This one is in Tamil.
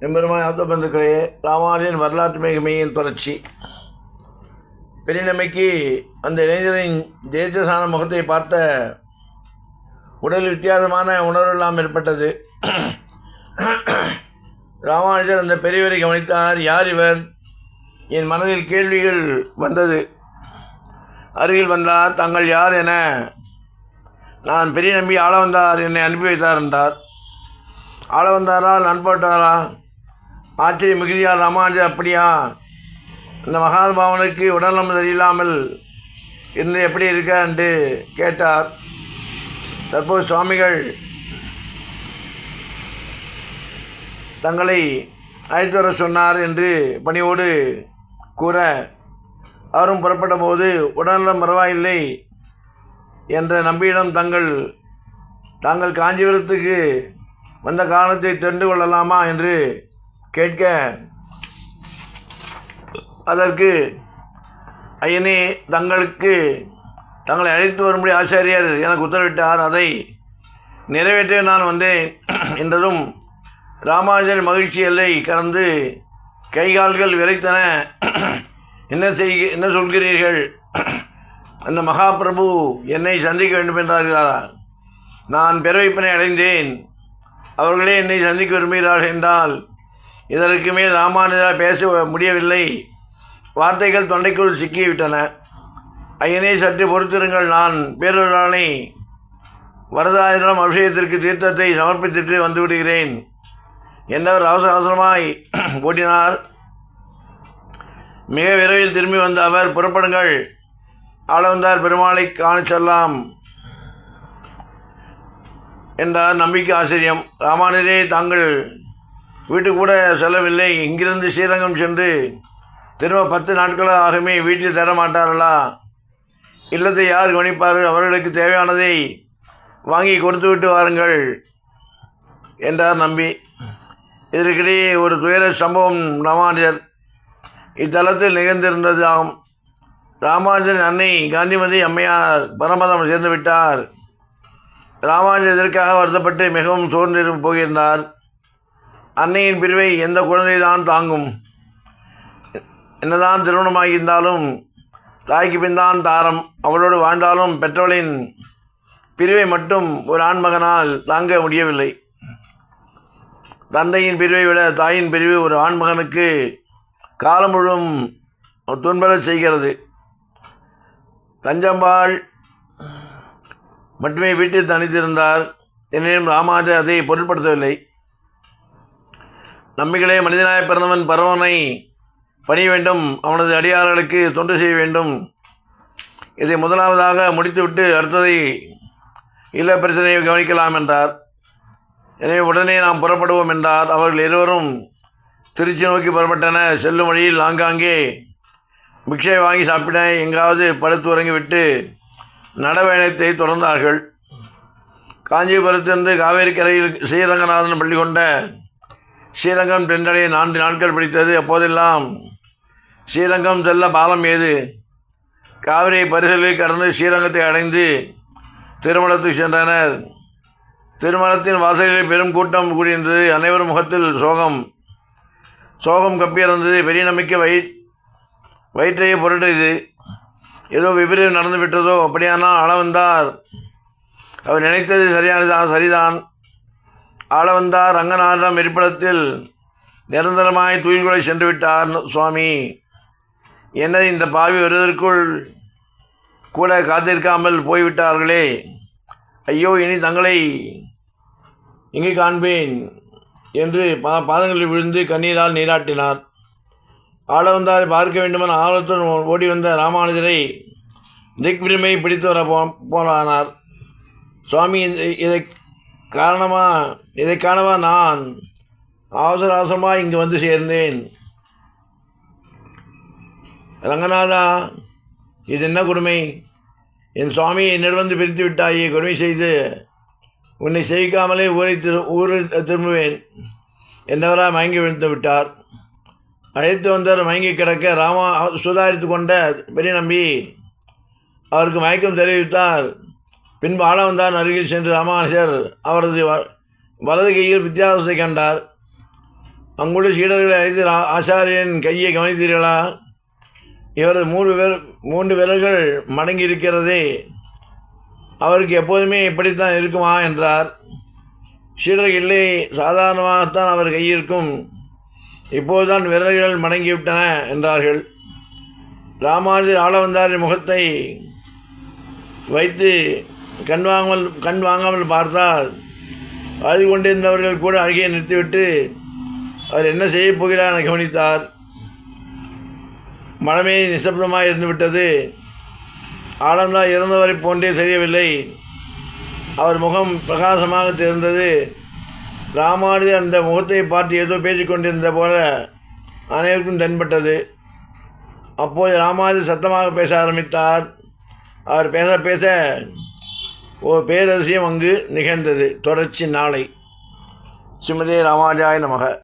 எம்பெருமான் ஆப்த பந்துக்களே ராமானுஜன் வரலாற்று மிகமையின் தொடர்ச்சி. பெரியநமைக்கு அந்த இளைஞரின் ஜெயச்சசான முகத்தை பார்த்த உடல் வித்தியாசமான உணர்வெல்லாம் ஏற்பட்டது. ராமானுஜர் அந்த பெரியவரை கவனித்தார். யார் இவர்? என் மனதில் கேள்விகள் வந்தது. அருகில் வந்தார். தாங்கள் யார் என நான் பெரிய நம்பி ஆள வந்தார் என்னை அனுப்பி வைத்தார் என்றார். ஆள வந்தாரா நண்பட்டாரா? ஆச்சரிய மிகுதியார் ராமானுஜர் அப்படியா? அந்த மகானுபாவனுக்கு உடல்நலம் சரியில்லாமல் இருந்து எப்படி இருக்க என்று கேட்டார். தற்போது சுவாமிகள் தங்களை அழைத்து வர சொன்னார் என்று பணியோடு கூற அவரும் புறப்பட்ட போது உடல்நலம் பரவாயில்லை என்ற நம்பியிடம் தங்கள் தாங்கள் காஞ்சிபுரத்துக்கு வந்த காரணத்தை தெரிந்து கொள்ளலாமா என்று கேட்க. அதற்கு ஐயனே தங்களுக்கு தங்களை அழைத்து வரும்படி ஆச்சாரியர் எனக்கு உத்தரவிட்டார். அதை நிறைவேற்ற நான் வந்தேன் என்றதும் ராமானுஜர் மகிழ்ச்சி எல்லை கடந்து கைகால்கள் விரைத்தன. என்ன செய் என்ன சொல்கிறீர்கள்? அந்த மகாபிரபு என்னை சந்திக்க வேண்டும் என்றார்களா? நான் பிறவைப்பினை அடைந்தேன். அவர்களே என்னை சந்திக்க விரும்புகிறார்கள் என்றால் இதற்கு மேல் ராமானுஜரால் பேச முடியவில்லை. வார்த்தைகள் தொண்டைக்குள் சிக்கிவிட்டன. ஐயனே சற்று பொறுத்திருங்கள். நான் பேரொருளானை வரதாயிரம் அபிஷேகத்திற்கு தீர்த்தத்தை சமர்ப்பித்துட்டு வந்துவிடுகிறேன் என்றவர் என்னவர் அவசர அவசரமாய் ஓட்டினார் மிக விரைவில் திரும்பி வந்த அவர் புறப்படுங்கள். ஆளவந்தார் பெருமாளை காண செல்லாம் என்றார். நம்பிக்கை ஆச்சரியம். ராமானுஜரே தாங்கள் வீட்டுக்கு கூட செல்லவில்லை. இங்கிருந்து ஸ்ரீரங்கம் சென்று திரும்ப பத்து நாட்களாக ஆகுமே வீட்டில் தர மாட்டார்களா இல்லத்தை யார் கவனிப்பார்கள்? அவர்களுக்கு தேவையானதை வாங்கி கொடுத்து விட்டு வாருங்கள் என்றார் நம்பி. இதற்கிடையே ஒரு துயர சம்பவம் ராமானுஜர் இத்தலத்தில் நிகழ்ந்திருந்தது ஆகும். ராமானுஜன் அன்னை காந்திமதி அம்மையார் பரமதம் சேர்ந்து விட்டார். ராமானுஜர் இதற்காக வருத்தப்பட்டு மிகவும் சோர்ந்து போகின்றார் அன்னையின் பிரிவை எந்த குழந்தைதான் தாங்கும்? என்னதான் திருமணமாகியிருந்தாலும் தாய்க்கு பின்தான் தாரம். அவளோடு வாழ்ந்தாலும் பெற்றவளின் பிரிவை மட்டும் ஒரு ஆண்மகனால் தாங்க முடியவில்லை. தந்தையின் பிரிவை விட தாயின் பிரிவு ஒரு ஆண்மகனுக்கு காலம் முழுவதும் துன்பரச் செய்கிறது. தஞ்சம்பாள் மட்டுமே வீட்டில் தனித்திருந்தார். எனினும் ராமாஜ அதை பொருட்படுத்தவில்லை. நம்பிகளே மனிதனாய் பிறந்தவன் பரவனை பணிய வேண்டும் அவனது அடியார்களுக்கு தொண்டு செய்ய வேண்டும். இதை முதலாவதாக முடித்துவிட்டு அடுத்ததை இல்ல பிரச்சனையை கவனிக்கலாம் என்றார். எனவே உடனே நாம் புறப்படுவோம் என்றார். அவர்கள் இருவரும் திருச்சி நோக்கி புறப்பட்டனர். செல்லும் வழியில் ஆங்காங்கே மிக்சை வாங்கி சாப்பிட எங்காவது படுத்து உறங்கிவிட்டு நடவயணத்தை தொடர்ந்தார்கள். காஞ்சிபுரத்திலிருந்து காவேரி கரையில் ஸ்ரீரங்கநாதன் பள்ளி கொண்ட ஸ்ரீரங்கம் தென்றடைய நான்கு நாட்கள் பிடித்தது அப்போதெல்லாம் ஸ்ரீரங்கம் செல்ல பாலம் ஏது? காவிரி பரிசலில் கடந்து ஸ்ரீரங்கத்தை அடைந்து திருமணத்துக்கு சென்றனர். திருமணத்தின் வாசலில் பெரும் கூட்டம் கூடியிருந்தது. அனைவரும் முகத்தில் சோகம் சோகம் கப்பியிருந்தது பெரிய நம்பிக்கை வயி வயிற்றையே புரட்டியது. ஏதோ விபரீதம் நடந்து விட்டதோ அப்படியானால் அளவந்தார் அவர் நினைத்தது சரியானதான் சரிதான். ஆளவந்தார் ரங்கநாதம் இருப்பிடத்தில் நிரந்தரமாய் தூய்குலை சென்று விட்டார் சுவாமி. என்னது இந்த பாவி வருவதற்குள் கூட காத்திருக்காமல் போய்விட்டார்களே. ஐயோ இனி தங்களை எங்கே காண்பேன்? என்று பா பாதங்களில் விழுந்து கண்ணீரால் நீராட்டினார். ஆளவந்தாரை பார்க்க வேண்டுமென ஆர்வத்துடன் ஓடி வந்த ராமானுஜரை திக்விரிமை பிடித்து வர போ போனானார். சுவாமி இதை- இதை காரணமா இதை காணவா நான்? அவசர அவசரமாக இங்கு வந்து சேர்ந்தேன். ரங்கநாதா இது என்ன கொடுமை? என் சுவாமியை என்னிடம் வந்து பிரித்து விட்டாயே கொடுமை செய்து உன்னை செய்விக்காமலே ஊரை திரு ஊரில் திரும்புவேன். என்னவராக மயங்கி விழுந்து விட்டார்? அழைத்து வந்தவர் மயங்கி கிடக்க ராமா சுதாரித்து கொண்ட பெரிய நம்பி அவருக்கு மயக்கம் தெரிவித்தார். பின்பு ஆளவந்தான் அருகில் சென்று ராமானுஜர் அவரது வ- வலது கையில் வித்தியாசத்தை கண்டார். அங்குள்ள சீடர்களை அழைத்து ஆ- ஆசாரியன் கையை கவனித்தீர்களா? இவரது மூன்று விர மூன்று விரல்கள் மடங்கி இருக்கிறதே அவருக்கு எப்போதுமே இப்படித்தான் இருக்குமா? என்றார். சீடர் இல்லை சாதாரணமாகத்தான் அவர் கையிருக்கும். இப்போதுதான் விரல்கள் மடங்கிவிட்டன என்றார்கள். ராமானுஜர் ஆளவந்தாரின் முகத்தை வைத்து கண் வாங்காமல் கண் வாங்காமல் பார்த்தால் அழுது கொண்டிருந்தவர்கள் கூட அருகே நிறுத்திவிட்டு அவர் என்ன செய்யப் போகிறார் என கவனித்தார். மனமே நிசப்தமாக இருந்துவிட்டது. ஆனந்தா இறந்தவரை போன்றே தெரியவில்லை. அவர் முகம் பிரகாசமாக தெரிந்தது. ராமானுஜ அந்த முகத்தை பார்த்து ஏதோ பேசிக்கொண்டிருந்த போல அனைவருக்கும் தென்பட்டது. அப்போது ராமானுஜர் சத்தமாக பேச ஆரம்பித்தார். அவர் பேச பேச ஓர் பேரரசியம் அங்கு நிகழ்ந்தது. தொடர்ச்சி நாளை. ஸ்ரீமதே ராமானுஜாய நமக.